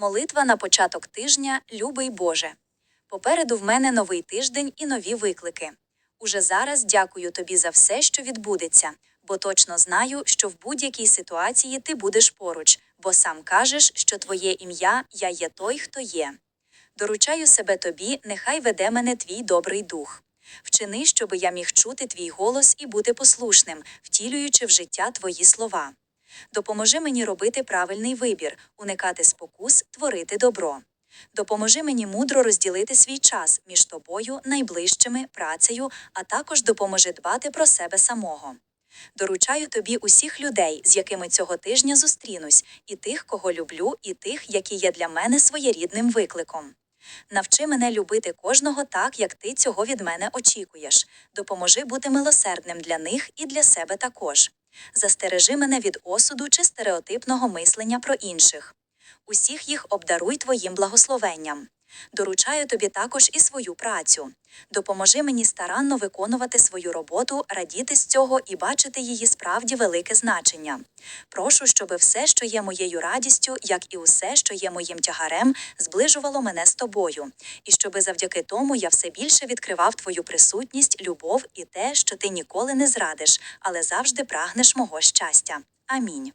Молитва на початок тижня, любий Боже. Попереду в мене новий тиждень і нові виклики. Уже зараз дякую тобі за все, що відбудеться, бо точно знаю, що в будь-якій ситуації ти будеш поруч, бо сам кажеш, що твоє ім'я я є той, хто є. Доручаю себе тобі, нехай веде мене твій добрий дух. Вчини, щоби я міг чути твій голос і бути послушним, втілюючи в життя твої слова. Допоможи мені робити правильний вибір, уникати спокус, творити добро. Допоможи мені мудро розділити свій час між тобою, найближчими, працею, а також допоможи дбати про себе самого. Доручаю тобі усіх людей, з якими цього тижня зустрінусь, і тих, кого люблю, і тих, які є для мене своєрідним викликом. Навчи мене любити кожного так, як ти цього від мене очікуєш. Допоможи бути милосердним для них і для себе також. Застережи мене від осуду чи стереотипного мислення про інших. Усіх їх обдаруй твоїм благословенням. Доручаю тобі також і свою працю. Допоможи мені старанно виконувати свою роботу, радіти з цього і бачити її справді велике значення. Прошу, щоби все, що є моєю радістю, як і усе, що є моїм тягарем, зближувало мене з тобою, і щоби завдяки тому я все більше відкривав твою присутність, любов і те, що ти ніколи не зрадиш, але завжди прагнеш мого щастя. Амінь.